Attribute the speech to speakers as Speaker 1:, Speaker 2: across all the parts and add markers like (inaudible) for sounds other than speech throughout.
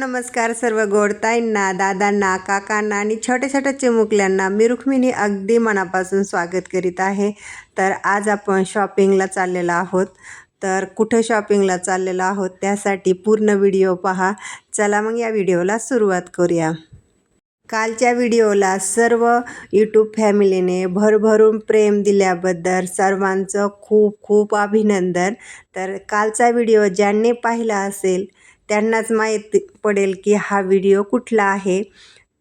Speaker 1: नमस्कार सर्व गोड ताईंना दादांना काकांना आणि छोट्या छोट्या चिमुकल्यांना मी रुक्मिणी अगदी मनापासून स्वागत करीत आहे. तर आज आपण शॉपिंगला चाललेलो आहोत. तर कुठं शॉपिंगला चाललेलो आहोत त्यासाठी पूर्ण व्हिडिओ पहा. चला मग या व्हिडिओला सुरुवात करूया. कालच्या व्हिडिओला सर्व यूट्यूब फॅमिलीने भरभरून प्रेम दिल्याबद्दल सर्वांचं खूप खूप अभिनंदन. तर कालचा व्हिडिओ ज्यांनी पाहिला असेल त्यांनाच माहीत पडेल की हा व्हिडिओ कुठला आहे.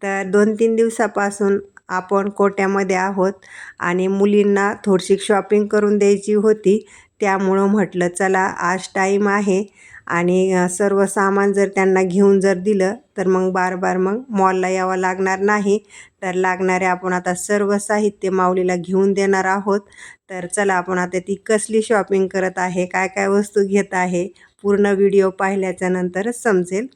Speaker 1: तर दोन तीन दिवसापासून आपण कोट्यामध्ये आहोत आणि मुलींना थोडीशी शॉपिंग करून द्यायची होती. त्यामुळं म्हटलं चला आज टाईम आहे आणि सर्व सामान जर त्यांना घेऊन जर दिलं तर मग बार बार मग मॉलला यावं लागणार नाही. तर लागणारे आपण आता सर्व साहित्य माऊलीला घेऊन देणार आहोत. तर चला आपण आता ती कसली शॉपिंग करत आहे काय काय वस्तू घेत आहे पूर्ण व्हिडिओ पाहिल्याच्या नंतरच समजेल.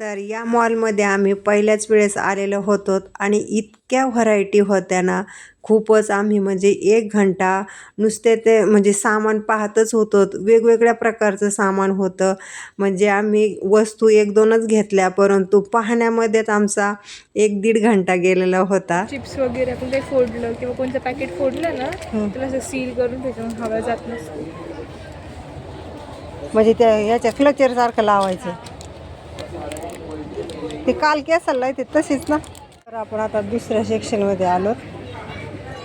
Speaker 1: तर या मॉलमध्ये आम्ही पहिल्याच वेळेस आलेलो होतो आणि इतक्या व्हरायटी होत्या ना खूपच आम्ही म्हणजे एक घंटा नुसते ते म्हणजे सामान पाहतच होतो. वेगवेगळ्या प्रकारचं सामान होतं. म्हणजे आम्ही वस्तू एक दोनच घेतल्या परंतु पाहण्यामध्येच आमचा एक दीड घंटा गेलेला होता.
Speaker 2: चिप्स वगैरे आपण काही फोडलं किंवा कोणतं पॅकेट फोडलं ना त्याला असं सील करून त्याच्यावर हवा जात नसते.
Speaker 1: म्हणजे त्या ह्याच्या क्लचरसारखं लावायचं. ते काल केसाला आहे ते तशीच ना. तर आपण आता दुसऱ्या सेक्शनमध्ये आलो.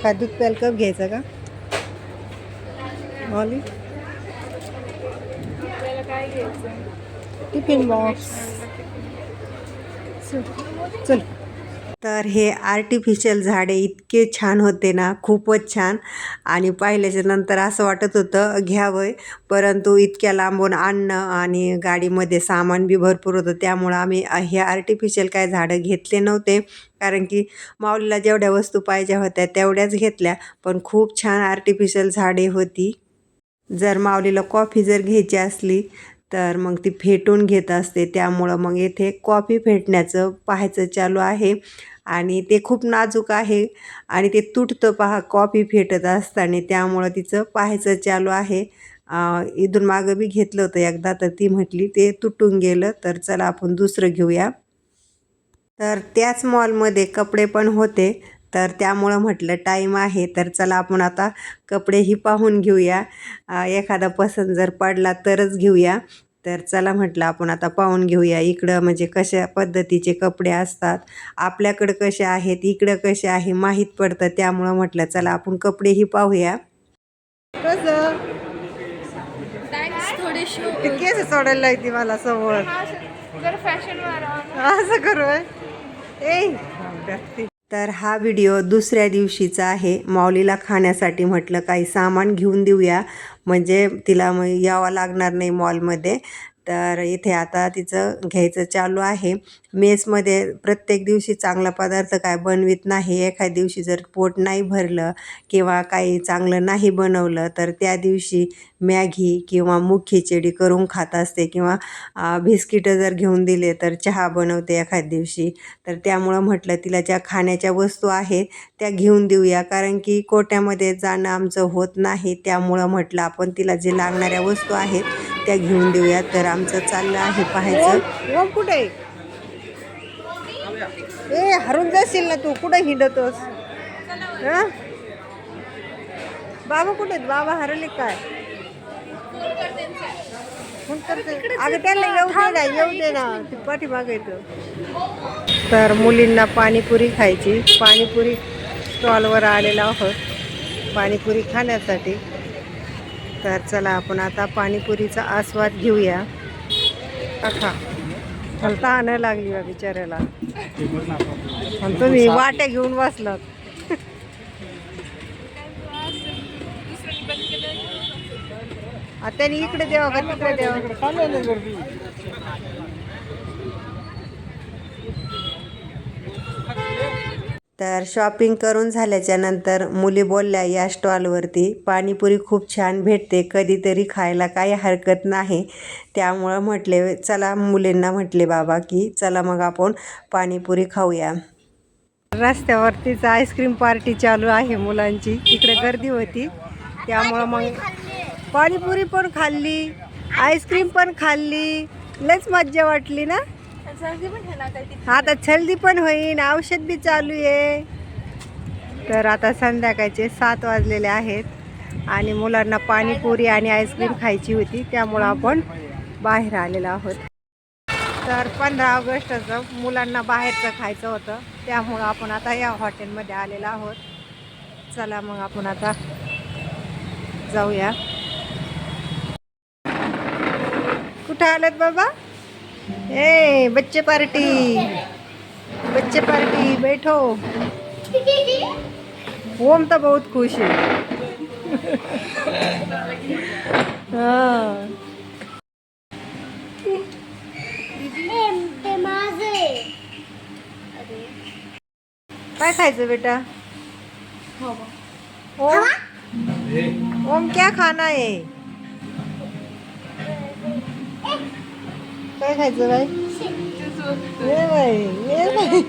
Speaker 1: काय दूध प्यायला कप घ्यायचा का? मॉली टिफिन बॉक्स चल. तर हे आर्टिफिशियल झाडे इतके छान होते ना खूपच छान. आणि पाहिल्याच्या नंतर असं वाटत होतं घ्यावं. परंतु इतक्या लांबून आणणं आणि गाडीमध्ये सामान बी भरपूर होतं. त्यामुळं आम्ही हे आर्टिफिशियल काय झाडं घेतले नव्हते. कारण की माऊलीला जेवढ्या वस्तू पाहिजे होत्या तेवढ्याच घेतल्या. पण खूप छान आर्टिफिशियल झाडे होती. जर माऊलीला कॉफी जर घ्यायची असली तर मग ती फेटून घेत असते. त्यामुळं मग येथे कॉफी फेटण्याचं पाहायचं चालू आहे. आणि ते खूप नाजूक आहे. आणि ते तुटतं पहा कॉफी फेटत असताना. त्यामुळं तिचं पाहायचं चालू आहे. इथून मागं बी घेतलं होतं एकदा तर ती म्हटली ते तुटून गेलं तर चला आपण दुसरं घेऊया. तर त्याच मॉलमध्ये कपडे पण होते. तर त्यामुळं म्हटलं टाईम आहे तर चला आपण आता कपडेही पाहून घेऊया. एखादा पसंत जर पडला तरच घेऊया. तर चला म्हटलं आपण आता पाहून घेऊया इकडं म्हणजे कशा पद्धतीचे कपडे असतात आपल्याकडं कसे आहेत इकडं कसे आहे माहीत पडतं. त्यामुळं म्हटलं चला आपण कपडेही पाहूया. कसं? केस सोडायला लागते मला समोर? असं करू ए तर हा व्हिडिओ दुसऱ्या दिवशीचा आहे. माऊलीला खाण्यासाठी म्हटलं काही सामान घेऊन देऊया. म्हणजे तिला मग यावं लागणार नाही मॉलमध्ये तर इथे आता तिचं घ्यायचं चालू आहे. मेसमध्ये प्रत्येक दिवशी चांगला पदार्थ काय बनवित नाही. एखाद्या दिवशी जर पोट नाही भरलं किंवा काही चांगलं नाही बनवलं तर त्या दिवशी मॅगी किंवा मूग खिचडी करून खात असते किंवा बिस्किटं जर घेऊन दिले तर चहा बनवते एखाद्या दिवशी. तर त्यामुळं म्हटलं तिला ज्या खाण्याच्या वस्तू आहेत त्या घेऊन देऊया. कारण की कोट्यामध्ये जाणं आमचं होत नाही. त्यामुळं म्हटलं आपण तिला जे लागणाऱ्या वस्तू आहेत त्या घेऊन देऊया. तर आमचं चाललं आहे पाहायचं. ओम कुठे? ए हरून जाशील ना तू. कुठं हिंडतोस? हां? बाबा कुठे आहेत? बाबा हरले काय? अगं त्याला येऊ दे ना येऊ दे ना. ती पाठीमागे तर मुलींना पाणीपुरी खायची. पाणीपुरी स्टॉलवर आलेलो आहोत. पाणीपुरी खाण्यासाठी. तर चला आपण आता पाणीपुरीचा आस्वाद घेऊया. अखा. मला तहान लागली बा बिचाऱ्याला. आणि तुम्ही वाट्या घेऊन बसलात. आता इकडे द्यावा का तिकडे द्यावा तर शॉपिंग करून झाल्याच्यानंतर मुली बोलल्या या स्टॉलवरती पाणीपुरी खूप छान भेटते कधीतरी खायला काही हरकत नाही. त्यामुळं म्हटले चला मुलींना म्हटले बाबा की चला मग आपण पाणीपुरी खाऊया. रस्त्यावरतीच आईस्क्रीम पार्टी चालू आहे मुलांची. इकडे गर्दी होती. त्यामुळं मग पाणीपुरी पण खाल्ली आईस्क्रीम पण खाल्ली. लयच मज्जा वाटली ना? आता सर्दी पण होईन औषध बी चालू आहे. तर आता संध्याकाळचे सात वाजलेले आहेत आणि मुलांना पाणीपुरी आणि आईस्क्रीम खायची होती त्यामुळं आपण बाहेर आलेलो आहोत. तर पंधरा ऑगस्टचं मुलांना बाहेरचं खायचं होतं त्यामुळं आपण आता या हॉटेलमध्ये आलेलो आहोत. चला मग आपण आता जाऊया. कुठं आलात बाबा? ए, बच्चे पार्टी। बच्चे पार्टी, बैठो। ओम तो बहुत खुश है। हाँ। काय खायचं बेटा? ओम। ओम, क्या खाना है? काय खायचं बाई ये बाई ये बाई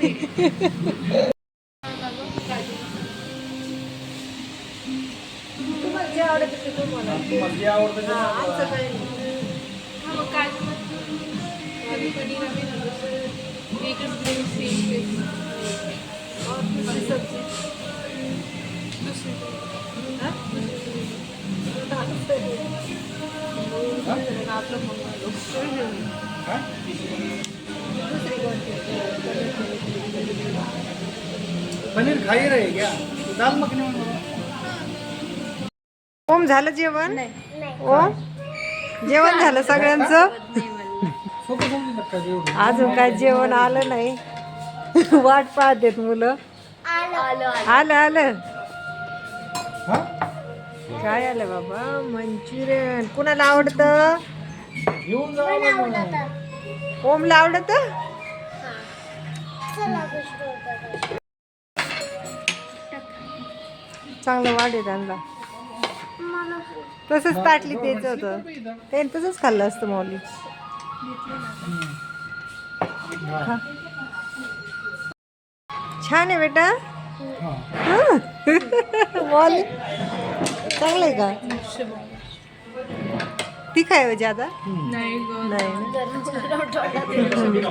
Speaker 1: तुम्हाला
Speaker 3: पनीर खाई रहे क्या? दाल मखनी में
Speaker 1: ओम झालं जेवण? ओम जेवण झालं सगळ्यांचं? अजून काय जेवण आलं नाही. वाट पाहतेत मुलं. आलं आलं.
Speaker 3: हा?
Speaker 1: काय आलं बाबा? मंचुरियन. कुणाला आवडतं?
Speaker 3: येऊन जा
Speaker 1: ओमला आवडत चांगलं वाढ आहे त्यांना. तसंच ताटली तेच होतं. त्याने तसंच खाल्लं असतं मौली. छान आहे बेटा. हं. मौली चांगलं आहे का? ती काय हो ज्यादा
Speaker 2: नाही ग.
Speaker 1: नाही. ना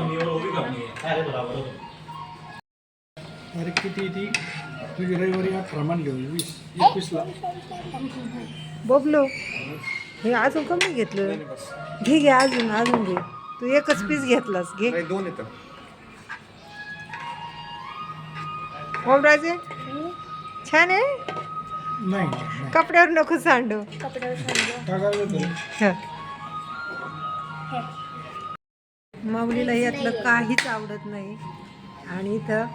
Speaker 3: अरे किती ती? तुझी रविवारी आज प्रमाण घेऊ वीस एकवीसला.
Speaker 1: बबलो हे अजून कमी घेतलं? घे घे अजून अजून घे. तू एकच पीस घेतलास घे.
Speaker 3: दोन येतं.
Speaker 1: ओमराजे? छान आहे?
Speaker 3: नाही नाही.
Speaker 1: कपड्यावर नको सांडू. हं. माऊलीला यातलं काहीच आवडत नाही. आणि इथं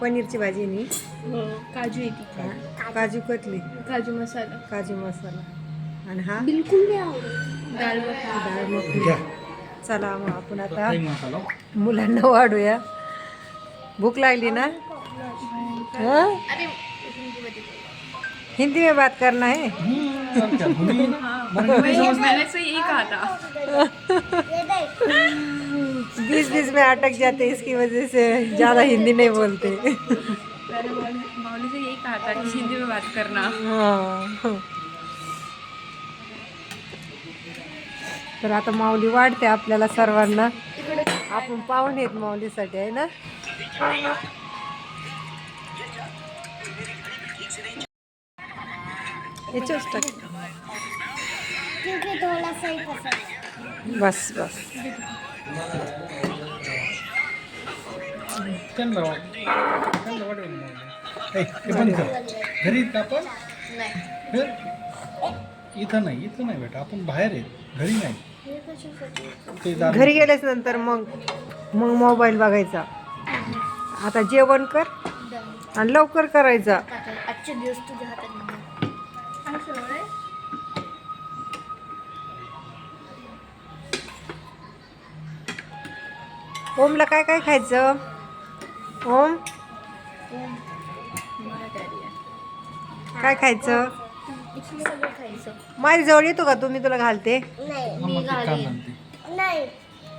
Speaker 1: पनीरची भाजी नी.
Speaker 2: हो काजू येते
Speaker 1: काजू. कतली.
Speaker 2: काजू मसाला.
Speaker 1: काजू मसाला. आणि हा?
Speaker 2: बिलकुल नाही आवडत. डाळ मखनी.
Speaker 1: चला मग आपण आता मुलांना वाढूया. भूक लागली ना? हाँ? हिंदी में बात करना है?
Speaker 3: हम्म, और क्या भुनी
Speaker 2: मैंने से यही कहा था।
Speaker 1: बीच बीच में अटक जाते इसकी वजह से ज़्यादा हिंदी नहीं बोलते।
Speaker 2: से यही कहा था कि हिंदी में बात करना।
Speaker 1: हाँ. तर आता माऊली वाढते आपल्याला सर्वांना. आपण पाहून येत माऊलीसाठी आहे ना? याच्याच टाक. बस बस.
Speaker 3: घरी आपण? इथं नाही इथं नाही बेटा. आपण बाहेर आहेत. घरी नाही.
Speaker 1: घरी गेल्याच नंतर मग मग मोबाईल बघायचा. आता जेवण कर आणि लवकर करायचा.
Speaker 4: आजचे दिवस तुझ्या हातात नाही.
Speaker 1: ओमला काय काय खायचं? ओम? काय खायचं? माझ्या जवळ येतो का तुम्ही तुला घालते.
Speaker 4: मी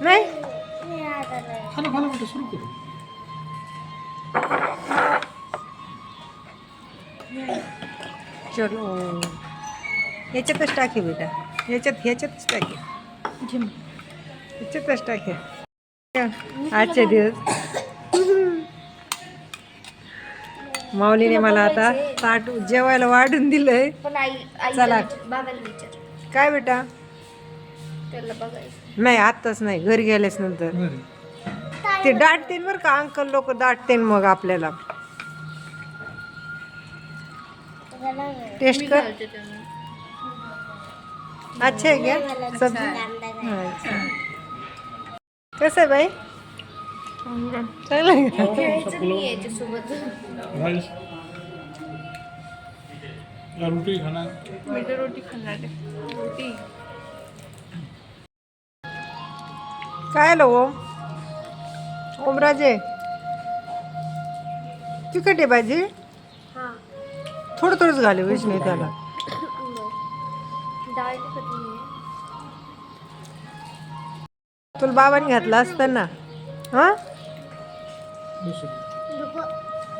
Speaker 4: नाही.
Speaker 1: चलो याच्यातच टाकी बेटा याच्यात ह्याच्यातच टाकी चितच टाक्या आजचे दिवस. माऊलीने मला आता ताट जेवायला वाढून दिलंय.
Speaker 4: पण आई आई
Speaker 1: चला.
Speaker 4: बाबाला विचार.
Speaker 1: काय बेटा?
Speaker 4: त्याला बघायचं.
Speaker 1: नाही आत्ताच नाही. घरी गेल्याच नंतर. ते दाटतेन बरं का? अंकल लोक दाटतेन मग आपल्याला. टेस्ट कर. अच्छा आहे क्या सब्जी. अच्छा. कसं आहे बाई? चांगलं.
Speaker 3: रोटी खाणार
Speaker 2: रोटी खाणार रोटी.
Speaker 1: काय आलं ओम? ओमराजे? तिखट आहे भाजी?
Speaker 4: हां
Speaker 1: थोडं थोडंच घाले वैष्णवी त्याला. तुला बाबांनी घातला असताना. हा?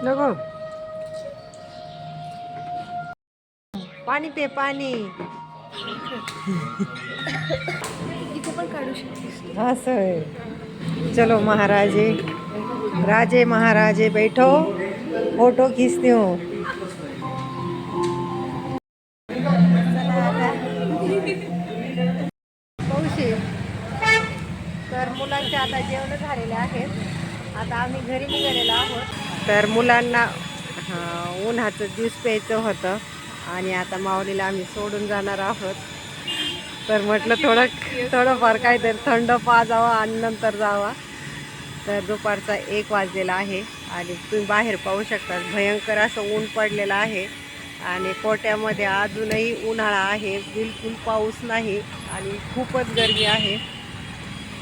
Speaker 1: नको. पाणी पे पाणी. असं आहे. चलो महाराजे. राजे महाराजे बैठो फोटो खींचते हो. तर मुलांना उन्हाचं ज्यूस प्यायचं होतं आणि आता माऊलीला आम्ही सोडून जाणार आहोत. तर म्हटलं थोडं थोडंफार काहीतरी थंड पाजावं आणि नंतर जावा. तर दुपारचा एक वाजलेला आहे आणि तुम्ही बाहेर पाहू शकता भयंकर असं ऊन पडलेलं आहे आणि कोट्यामध्ये अजूनही उन्हाळा आहे बिलकुल पाऊस नाही आणि खूपच गरमी आहे.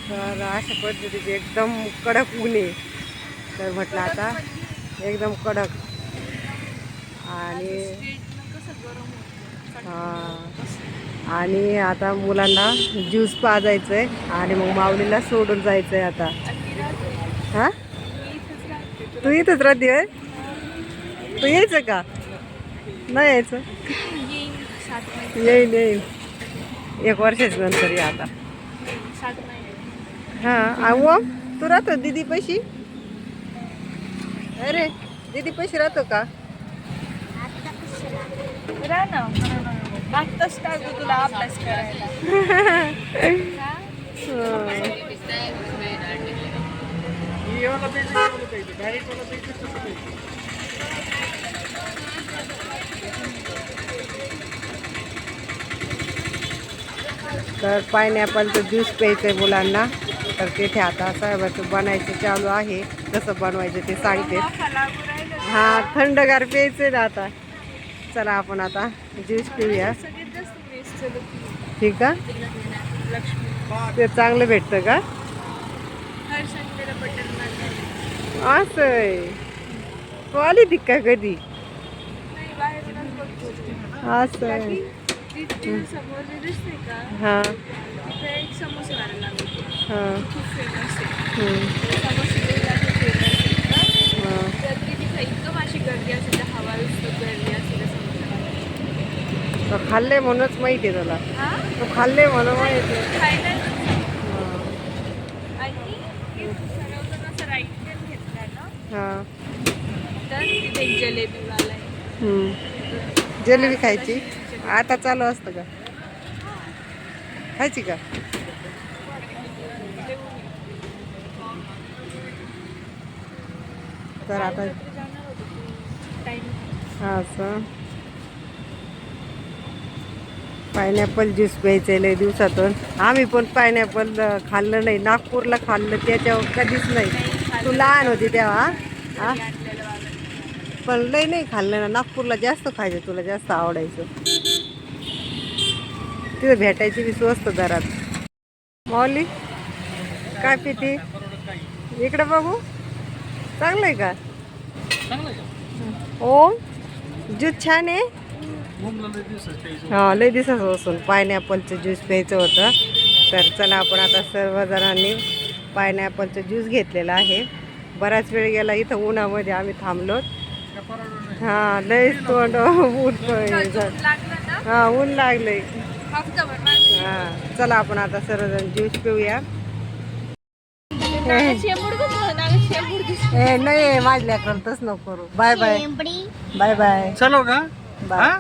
Speaker 1: तर अशा पद्धतीचे एकदम कडक ऊन आहे. तर म्हटलं आता एकदम कडक. आणि हां. आणि आता मुलांना ज्यूस पाजायचं आहे आणि मग माऊलीला सोडून जायचं आहे आता. हां? तू इथंच राहते होय? तू यायचं का? नाही यायचं? येईल येईल. एक वर्षाच नंतर ये आता. हां. अहो तू राहतो दीदी पैशी? अरे दीदी पैसे राहतो का?
Speaker 2: राह ना आत्ताच टाकू तुला अभ्यास करायला.
Speaker 1: तर पायनॅपलचं ज्यूस प्यायचं आहे मुलांना. तर तिथे आता साहेबाचं बनायचं चालू आहे. कसं बनवायचं ते सांगते. हा थंडगार प्यायचं आहे ना आता. चला आपण आता ज्यूस पिऊया. ठीक का
Speaker 2: लक्ष्मी.
Speaker 1: ते चांगलं भेटतं का? असं आहे तू आली ती का कधी? असं आहे हां. हां. तो खाल्ले म्हणूनच माहिती आहे तुला तू खाल्ले म्हणून माहिती. जिलेबी खायची? आता चालू असतं का? खायची का? तर आता हा असं. पायनॅपल ज्यूस प्यायचं आहे लय दिवसातून. आम्ही पण पायनॅपल खाल्लं नाही. नागपूरला खाल्लं त्याच्यावर कधीच नाही. तू लहान होती तेव्हा हा? पण लय नाही खाल्लं ना. नागपूरला जास्त खायचं तुला जास्त आवडायचं. तिथं भेटायची बी स्वस्त दरात मौली काय पिते? इकडे बघू. चांगलं आहे का? ओम? ज्यूस छान आहे? हा लय दिवसापासून पायनॅपलचं ज्यूस प्यायचं होतं. तर चला आपण आता सर्वजणांनी पायनॅपलचं ज्यूस घेतलेला आहे. बराच वेळ गेला इथं उन्हामध्ये आम्ही थांबलो. हा लय तोंड (laughs) ऊन हा ऊन लागलंय. हा चला आपण आता सर्वजण ज्यूस पिऊया. ए नाही माझ्या लेकराला तसं नको करू. Bye bye. Bye bye.
Speaker 3: चलो का
Speaker 1: बाय.
Speaker 3: हा?